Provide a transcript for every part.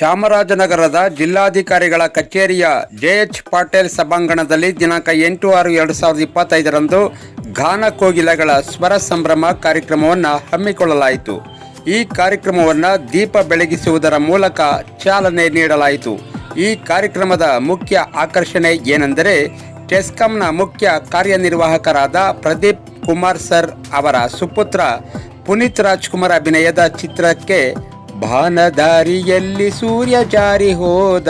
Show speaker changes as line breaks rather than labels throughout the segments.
ಚಾಮರಾಜನಗರದ ಜಿಲ್ಲಾಧಿಕಾರಿಗಳ ಕಚೇರಿಯ ಜೆಎಚ್ ಪಾಟೇಲ್ ಸಭಾಂಗಣದಲ್ಲಿ ದಿನಾಂಕ ಎಂಟು ಆರು ಎರಡು ಸಾವಿರದ ಇಪ್ಪತ್ತೈದರಂದು ಗಾನ ಕೋಗಿಲೆಗಳ ಸ್ವರ ಸಂಭ್ರಮ ಕಾರ್ಯಕ್ರಮವನ್ನು ಹಮ್ಮಿಕೊಳ್ಳಲಾಯಿತು. ಈ ಕಾರ್ಯಕ್ರಮವನ್ನು ದೀಪ ಬೆಳಗಿಸುವುದರ ಮೂಲಕ ಚಾಲನೆ ನೀಡಲಾಯಿತು. ಈ ಕಾರ್ಯಕ್ರಮದ ಮುಖ್ಯ ಆಕರ್ಷಣೆ ಏನೆಂದರೆ ಟೆಸ್ಕಾಂನ ಮುಖ್ಯ ಕಾರ್ಯನಿರ್ವಾಹಕರಾದ ಪ್ರದೀಪ್ ಕುಮಾರ್ ಸರ್ ಅವರ ಸುಪುತ್ರ ಪುನೀತ್ ರಾಜ್ಕುಮಾರ್ ಅಭಿನಯದ ಚಿತ್ರಕ್ಕೆ ಭಾನದಾರಿಯಲ್ಲಿ ಸೂರ್ಯ ಜಾರಿ ಹೋದ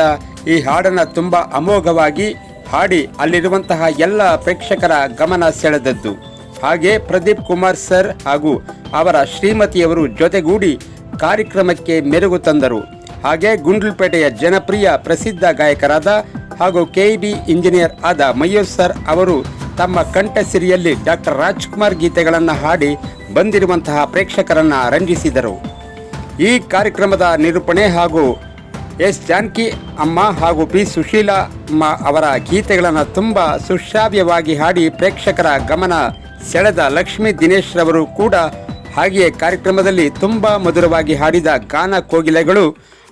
ಈ ಹಾಡನ್ನು ತುಂಬ ಅಮೋಘವಾಗಿ ಹಾಡಿ ಅಲ್ಲಿರುವಂತಹ ಎಲ್ಲ ಪ್ರೇಕ್ಷಕರ ಗಮನ ಸೆಳೆದದ್ದು. ಹಾಗೆ ಪ್ರದೀಪ್ ಕುಮಾರ್ ಸರ್ ಹಾಗೂ ಅವರ ಶ್ರೀಮತಿಯವರು ಜೊತೆಗೂಡಿ ಕಾರ್ಯಕ್ರಮಕ್ಕೆ ಮೆರುಗು ತಂದರು. ಹಾಗೆ ಗುಂಡ್ಲುಪೇಟೆಯ ಜನಪ್ರಿಯ ಪ್ರಸಿದ್ಧ ಗಾಯಕರಾದ ಹಾಗೂ ಕೆಇಬಿ ಇಂಜಿನಿಯರ್ ಆದ ಮಯೂರ್ ಸರ್ ಅವರು ತಮ್ಮ ಕಂಠಸಿರಿಯಲ್ಲಿ ಡಾಕ್ಟರ್ ರಾಜ್ಕುಮಾರ್ ಗೀತೆಗಳನ್ನು ಹಾಡಿ ಬಂದಿರುವಂತಹ ಪ್ರೇಕ್ಷಕರನ್ನ ರಂಜಿಸಿದರು. ಈ ಕಾರ್ಯಕ್ರಮದ ನಿರೂಪಣೆ ಹಾಗೂ ಎಸ್ ಜಾನ್ಕಿ ಅಮ್ಮ ಹಾಗೂ ಪಿ ಸುಶೀಲಾ ಅಮ್ಮ ಅವರ ಗೀತೆಗಳನ್ನು ತುಂಬ ಸುಶ್ರಾವ್ಯವಾಗಿ ಹಾಡಿ ಪ್ರೇಕ್ಷಕರ ಗಮನ ಸೆಳೆದ ಲಕ್ಷ್ಮೀ ದಿನೇಶ್ ರವರು ಕೂಡ ಹಾಗೆಯೇ ಕಾರ್ಯಕ್ರಮದಲ್ಲಿ ತುಂಬ ಮಧುರವಾಗಿ ಹಾಡಿದ ಗಾನ ಕೋಗಿಲೆಗಳು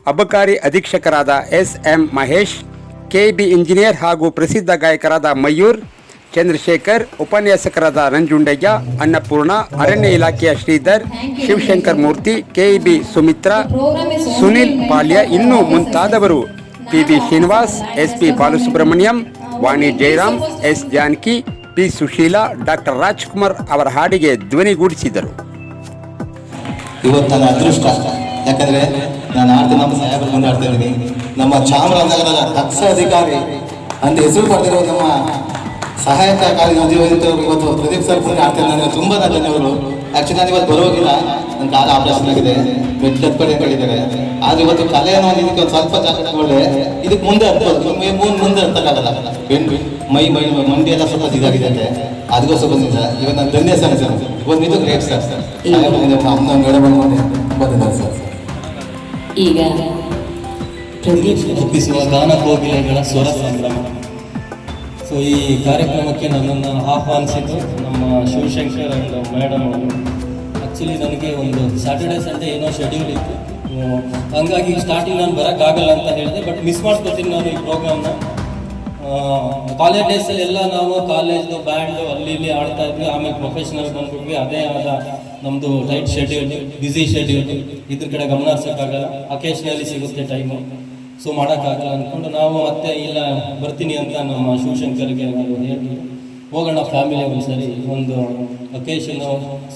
ಅಬಕಾರಿ ಅಧೀಕ್ಷಕರಾದ S M Mahesh, K B engineer ಹಾಗೂ ಪ್ರಸಿದ್ಧ ಗಾಯಕರಾದ ಮಯೂರ್ ಚಂದ್ರಶೇಖರ್, ಉಪನ್ಯಾಸಕರಾದ ನಂಜುಂಡಯ್ಯ, ಅನ್ನಪೂರ್ಣ, ಅರಣ್ಯ ಇಲಾಖೆಯ ಶ್ರೀಧರ್, ಶಿವಶಂಕರ್ ಮೂರ್ತಿ, ಕೆಇಬಿ ಸುಮಿತ್ರಾ, ಸುನಿಲ್ ಪಾಲ್ಯ ಇನ್ನೂ ಮುಂತಾದವರು. PB Srinivas, SP Balasubrahmanyam, Vani Jayaram, S Janaki, P Susheela, doctor Rajkumar ಅವರ ಹಾಡಿಗೆ ಧ್ವನಿಗೂಡಿಸಿದರು
ಅದೃಷ್ಟ, ಯಾಕಂದ್ರೆ ನಾನು ನಮ್ಮ ಇದ್ದೀನಿ. ನಮ್ಮ ಚಾಮರಾಜನಗರದ ದಕ್ಷ ಅಧಿಕಾರಿ ಅಂತ ಹೆಸರು ಪಡೆದಿರೋ ನಮ್ಮ ಸಹಾಯಕ ಕಾರ್ಯನಿರ್ವಹಿಸಿದವರು ಇವತ್ತು ಪ್ರದೀಪ್ ಸರ್ ಕೂಡ ಇದ್ದಾರೆ. ನನಗೆ ತುಂಬಾ ಧನ್ಯವಾದಗಳು. ಆಕ್ಚುಲಿ ನಾನು ಇವತ್ತು ಬರೋಗಿಲ್ಲ ನನ್ನ ಕಾಲ ಆಪರೇಷನ್ ಆಗಿದೆ. ಬೆಡ್ ಕಡೆ ಹೇಳಿದ್ದಾರೆ. ಆದ್ರೆ ಇವತ್ತು ಕಲೆ ಅನ್ನೋ ಒಂದು ಇದಕ್ಕೆ ಒಂದು ಸ್ವಲ್ಪ ಜಾಗ ತಗೊಳ್ಳೆ. ಇದಕ್ಕೆ ಮುಂದೆ ಅನ್ಬೋದು ಮುಂದೆ ಮುಂದೆ ಅಂತಕ್ಕಾಗಲ್ಲ ಬೆಂಡ್ ಮೈ ಮೈ ಮಂಡಿ ಎಲ್ಲ ಸ್ವಲ್ಪ ಇದಾಗಿದೆ ಅಂತೆ. ಅದಕ್ಕೋಸ್ಕರ ಬಂದಿದ್ದ. ಇವತ್ತು ನಾನು ಧನ್ಯ ಸರ್ ಸರ್. ಒಂದು ಇದು ಗ್ರೇಟ್ ಸರ್ ಸರ್ ಅಮ್ಮ ಮೇಡಮ್ ಬಂದಿದ್ದಾರೆ. ಸರ್.
ಈಗ ಪ್ರದೀಪ್
ಒಪ್ಪಿಸುವ ಗಾನ ಕೋಗಿಲೆಗಳ ಸ್ವರ ಸಂಭ್ರಮ. ಸೊ ಈ ಕಾರ್ಯಕ್ರಮಕ್ಕೆ ನನ್ನನ್ನು ಆಹ್ವಾನಿಸಿದ್ದು ನಮ್ಮ ಶಿವಶಂಕರ್ ಅಂಡ್ ಮೇಡಮ್ ಅವರು. ಆ್ಯಕ್ಚುಲಿ ನನಗೆ ಒಂದು ಸ್ಯಾಟರ್ಡೆ ಸಂಡೇ ಏನೋ ಶೆಡ್ಯೂಲ್ ಇತ್ತು. ಹಂಗಾಗಿ ಸ್ಟಾರ್ಟಿಂಗ್ ನಾನು ಬರೋಕ್ಕಾಗಲ್ಲ ಅಂತ ಹೇಳಿದೆ ಬಟ್ ಮಿಸ್ ಮಾಡ್ಕೊತೀನಿ ನಾನು ಈ ಪ್ರೋಗ್ರಾಮ್ನ ಕಾಲೇಜ್ ಡೇಸಲ್ಲಿ ಎಲ್ಲ ನಾವು ಕಾಲೇಜ್ದು ಬ್ಯಾಂಡು ಅಲ್ಲಿ ಇಲ್ಲಿ ಆಡ್ತಾ ಇದ್ವಿ. ಆಮೇಲೆ ಪ್ರೊಫೆಷನಲ್ ಬಂದ್ಬಿಟ್ವಿ. ಅದೇ ಆದ ನಮ್ಮದು ಟೈಟ್ ಶೆಡ್ಯೂಲ್ ಬ್ಯುಸಿ ಶೆಡ್ಯೂಲ್ ಇದ್ರ ಕಡೆ ಗಮನ ಹರಿಸೋಕ್ಕಾಗಲ್ಲ. ಅಕೇಶ್ನಲಿ ಸಿಗುತ್ತೆ ಟೈಮು ಸೊ ಮಾಡೋಕ್ಕಾಗಲ್ಲ ಅಂದ್ಕೊಂಡು ನಾವು ಮತ್ತೆ ಇಲ್ಲ, ಬರ್ತೀನಿ ಅಂತ ನಮ್ಮ ಶಿವಶಂಕರ್ಗೆ ಹೇಳಿ ಹೋಗೋಣ ಫ್ಯಾಮಿಲಿ ಒಂದ್ಸರಿ ಒಂದು ಲೊಕೇಶನ್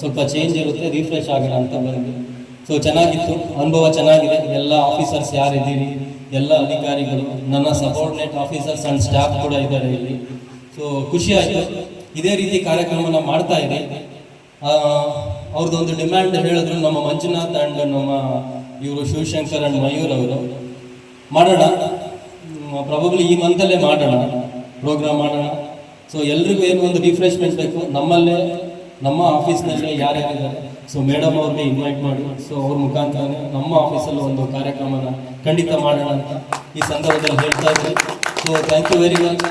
ಸ್ವಲ್ಪ ಚೇಂಜ್ ಇರುತ್ತೆ ರಿಫ್ರೆಶ್ ಆಗೋಣ ಅಂತ ಬಂದ್ವಿ. ಸೊ ಚೆನ್ನಾಗಿತ್ತು, ಅನುಭವ ಚೆನ್ನಾಗಿದೆ. ಎಲ್ಲ ಆಫೀಸರ್ಸ್ ಯಾರಿದ್ದೀರಿ? ಎಲ್ಲ ಅಧಿಕಾರಿಗಳು, ನನ್ನ ಸಬಾರ್ಡಿನೇಟ್ ಆಫೀಸರ್ಸ್ ಆ್ಯಂಡ್ ಸ್ಟಾಫ್ ಕೂಡ ಇದ್ದಾರೆ ಇಲ್ಲಿ. ಸೊ ಖುಷಿ ಆಯಿತು. ಇದೇ ರೀತಿ ಕಾರ್ಯಕ್ರಮನ ಮಾಡ್ತಾ ಇದೆ ಅವ್ರದ್ದೊಂದು ಡಿಮ್ಯಾಂಡ್ ಹೇಳಿದ್ರು ನಮ್ಮ ಮಂಜುನಾಥ್ ಆ್ಯಂಡ್ ನಮ್ಮ ಇವರು ಶಿವಶಂಕರ್ ಆ್ಯಂಡ್ ಮಯೂರ್ ಅವರು. ಮಾಡೋಣ. ಪ್ರಾಬಬ್ಲಿ ಈ ಮಂತಲ್ಲೇ ಮಾಡೋಣ. ಪ್ರೋಗ್ರಾಮ್ ಮಾಡೋಣ. ಸೊ ಎಲ್ರಿಗೂ ಏನು ಒಂದು ರಿಫ್ರೆಶ್ಮೆಂಟ್ ಬೇಕು? ನಮ್ಮಲ್ಲೇ, ನಮ್ಮ ಆಫೀಸ್ನಲ್ಲೇ ಯಾರ್ಯಾರಿದ್ದಾರೆ? ಸೊ ಮೇಡಮ್ ಅವ್ರನ್ನೇ ಇನ್ವೈಟ್ ಮಾಡಿ. ಸೊ ಅವ್ರ ಮುಖಾಂತರ ನಮ್ಮ ಆಫೀಸಲ್ಲೂ ಒಂದು ಕಾರ್ಯಕ್ರಮನ ಖಂಡಿತ ಮಾಡೋಣ ಅಂತ ಈ ಸಂದರ್ಭದಲ್ಲಿ ಹೇಳ್ತಾ ಇದ್ದೀನಿ. So thank you very much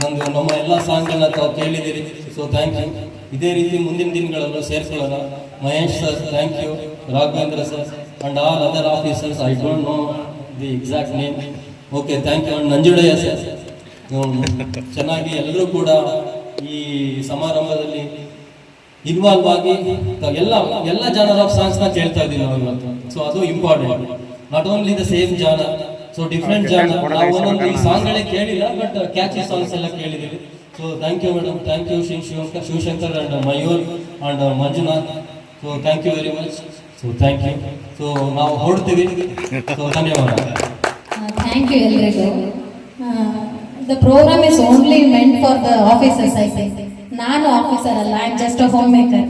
ನಂದು, ನಮ್ಮ ಎಲ್ಲ ಸಾಂಗ್ಗಳನ್ನ ತಾವು ಕೇಳಿದ್ದೀರಿ. ಸೊ ಥ್ಯಾಂಕ್ ಯು ಇದೇ ರೀತಿ ಮುಂದಿನ ದಿನಗಳಲ್ಲೂ ಸೇರಿಕೊಳ್ಳೋಣ. Mahesh sir thank you Raghavendra sir and all other officers I don't know the exact name okay thank you Nanjundaiah sir ಚೆನ್ನಾಗಿ ಎಲ್ಲರೂ ಕೂಡ ಈ ಸಮಾರಂಭದಲ್ಲಿ ಇನ್ವಾಲ್ವ್ ಆಗಿ ಎಲ್ಲ ಎಲ್ಲ ಜಾನರ್ ಆಫ್ ಸಾಂಗ್ಸ್ನ ಕೇಳ್ತಾ ಇದ್ದೀವಿ ನಾವು ಇವತ್ತು. ಸೊ ಅದು important not only the same genre so different genre ನಾವು ಒಂದೊಂದು ಈ ಸಾಂಗ್ಗಳೇ ಕೇಳಿಲ್ಲ ಬಟ್ ಕ್ಯಾಚಿ ಸಾಂಗ್ಸ್ ಎಲ್ಲ ಕೇಳಿದೀವಿ so thank you madam thank you Shiva Shivashankar Shivashankar and Mayur and Manjunath so thank you very much so thank you so ನಾವು ಹೊರಡ್ತೀವಿ. So ಧನ್ಯವಾದ.
Thank you ಎಲ್ರಿಗೂ. The programme is only meant for the officers I ನಾನು officer ಅಲ್ಲ I am just a homemaker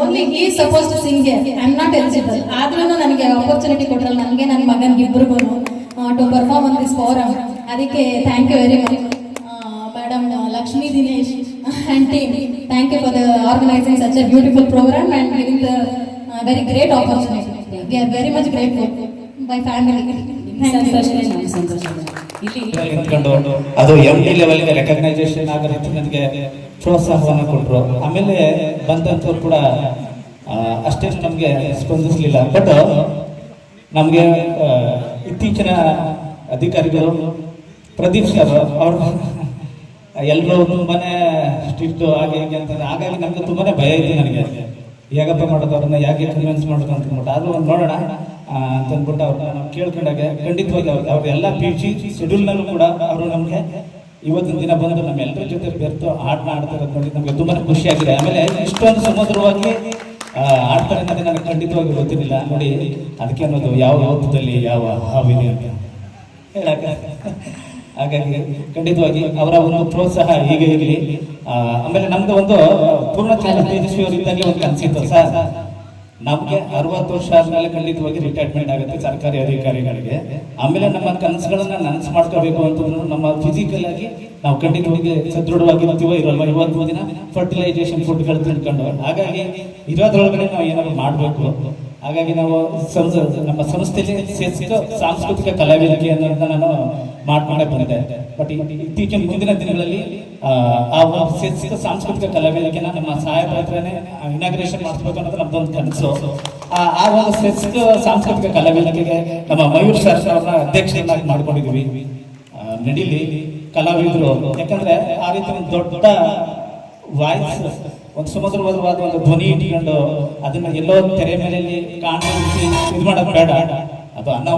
only ಈ suppose to sing I am not eligible ಆದ್ರೂ ನನಗೆ opportunity ಕೊಟ್ಟರಲ್ಲ ನನಗೆ ನನ್ನ ಮಗನಿಗೆ ಇಬ್ಬರಿಗೂ to perform on this forum ಅದಕ್ಕೆ thank you very much madam Lakshmi Dinesh and team thank you for the organising such a beautiful programme and giving the very great opportunity we are very much grateful by family
ಅದು M D ಲೆವೆಲ್ಗೆ recognisation ಆಗೋ ರೀತಿ ನನಗೆ ಪ್ರೋತ್ಸಾಹವನ್ನು ಕೊಟ್ಟರು ಆಮೇಲೆ ಬಂದಂಥವ್ರು ಕೂಡ ಅಷ್ಟೇ ಅಷ್ಟೇನು ನಮಗೆ ಸ್ಪಂದಿಸಲಿಲ್ಲ. ಬಟ್ ನಮಗೆ ಇತ್ತೀಚಿನ ಅಧಿಕಾರಿಗಳು ಪ್ರದೀಪ್ ಸರ್ ಅವರು ಎಲ್ಲರೂ ತುಂಬಾನೇ ಸ್ಟ್ರಿಕ್ಟ್ ಹಾಗೆ ಹೀಗೆ ಅಂತ ಹಾಗಾಗಿ ನಮ್ಗೆ ತುಂಬಾ ಭಯ ಇದೆ ನನಗೆ. ಹೇಗಪ್ಪ ಮಾಡೋದು ಅವ್ರನ್ನ ಯಾಕೆ ಕನ್ವಿನ್ಸ್ ಮಾಡೋದು ಅಂತ ಅಂದ್ಬಿಟ್ಟು ಆದ್ರೂ ಒಂದು ನೋಡೋಣ ಅಂತ ಅಂದ್ಬಿಟ್ಟು ಅವ್ರನ್ನ ನಾವು ಕೇಳ್ಕೊಂಡಾಗ ಖಂಡಿತವಾಗಿ ಅವ್ರಿಗೆ ಅವ್ರ ಎಲ್ಲ ಪಿ ಜಿ ಶೆಡ್ಯೂಲ್ನಲ್ಲೂ ಕೂಡ ಅವರು ನಮಗೆ ಇವತ್ತಿನ ದಿನ ಬಂದು ನಮ್ಮೆಲ್ಲರ ಜೊತೆ ಬೆರೆತು ಆಟ ಆಡ್ತಾರೆ ನೋಡಿ ನಮಗೆ ತುಂಬಾ ಖುಷಿಯಾಗಿದೆ. ಆಮೇಲೆ ಇಷ್ಟೊಂದು ಸಮುದ್ರವಾಗಿ ಆಡ್ತಾರೆ ಅನ್ನೋದು ನನಗೆ ಖಂಡಿತವಾಗಿ ಗೊತ್ತಿರಲಿಲ್ಲ. ನೋಡಿ, ಅದಕ್ಕೆ ಅನ್ನೋದು ಯಾವ ಯಾವ ಯಾವ ಹಾವಿದೆ ಅಂತ. ಹೇಳಕ್ಕ. ಹಾಗಾಗಿ ಖಂಡಿತವಾಗಿ ಅವರ ಒಂದು ಪ್ರೋತ್ಸಾಹ ಹೀಗೆ ಇರಲಿ. ಆಮೇಲೆ ನಮ್ದು ಒಂದು ಪೂರ್ಣ ತೇಜಸ್ವಿ ಒಂದು ಕನಸಿತ್ತು ಸರ್. ನಮಗೆ ಅರವತ್ತು ವರ್ಷ ಆದ್ಮೇಲೆ ಖಂಡಿತವಾಗಿ ರಿಟೈರ್ಮೆಂಟ್ ಆಗುತ್ತೆ ಸರ್ಕಾರಿ ಅಧಿಕಾರಿಗಳಿಗೆ. ಆಮೇಲೆ ನಮ್ಮ ಕನಸುಗಳನ್ನ ನನಸು ಮಾಡ್ಕೋಬೇಕು ಅಂತ ನಮ್ಮ ಫಿಸಿಕಲ್ ಆಗಿ ನಾವು ಖಂಡಿತವಾಗಿ ಸದೃಢವಾಗಿರ್ತೀವೋ ಇರಲ್ವ ಇವತ್ತು ದಿನ ಫರ್ಟಿಲೈಸೇಷನ್ ಫುಡ್ಗಳು ತಿಳ್ಕೊಂಡು ಹಾಗಾಗಿ ಇರೋದ್ರೊಳಗಡೆ ನಾವು ಏನಾದ್ರು ಮಾಡಬೇಕು. ಹಾಗಾಗಿ ನಾವು ಸಂಸ- ನಮ್ಮ ಸಂಸ್ಥೆಯಲ್ಲಿ ಸೇರಿಸಿದ ಸಾಂಸ್ಕೃತಿಕ ಕಲಾವಿದಿಕೆ ಅನ್ನೋದನ್ನ ನಾನು ಮಾಡ್ಕೊಂಡೆ ಬಂದೆ ಬಟ್ ಇತ್ತೀಚಿನ ಮುಂದಿನ ದಿನಗಳಲ್ಲಿ ಆ, ಸೇರಿಸಿದ ಸಾಂಸ್ಕೃತಿಕ ಕಲಾವೇದಿಕೆನ ನಮ್ಮ ಸಹಾಯ ಹತ್ರನೇ ಇನಾಗ್ರೇಷನ್ ಮಾಡಿಸ್ಬೇಕು ಅನ್ನೋದು ನಮ್ದೊಂದು ಕನಸು. ಆ ಒಂದು ಸೇರಿಸಿದ ಸಾಂಸ್ಕೃತಿಕ ಕಲಾವಿದಿಕೆಗೆ ನಮ್ಮ ಮಯೂರ್ ಅವ್ರನ್ನ ಅಧ್ಯಕ್ಷರನ್ನಾಗಿ ಮಾಡ್ಕೊಂಡಿದೀವಿ. ನಡೀಲಿ ಕಲಾವಿದರು. ಯಾಕಂದ್ರೆ ಆ ರೀತಿ ದೊಡ್ಡ ವಾಯ್ಸ್ ಒಂದು ಸುಮಧುರವಾದ ಒಂದು ಧ್ವನಿ ಇಟ್ಕೊಂಡು ಅದನ್ನ ಎಲ್ಲೋ ತೆರೆ ಮೇಲೆ ಕಾಣ ಇದು ಮಾಡೋದು ಬೇಡ. ಅದು ಅನ್ನ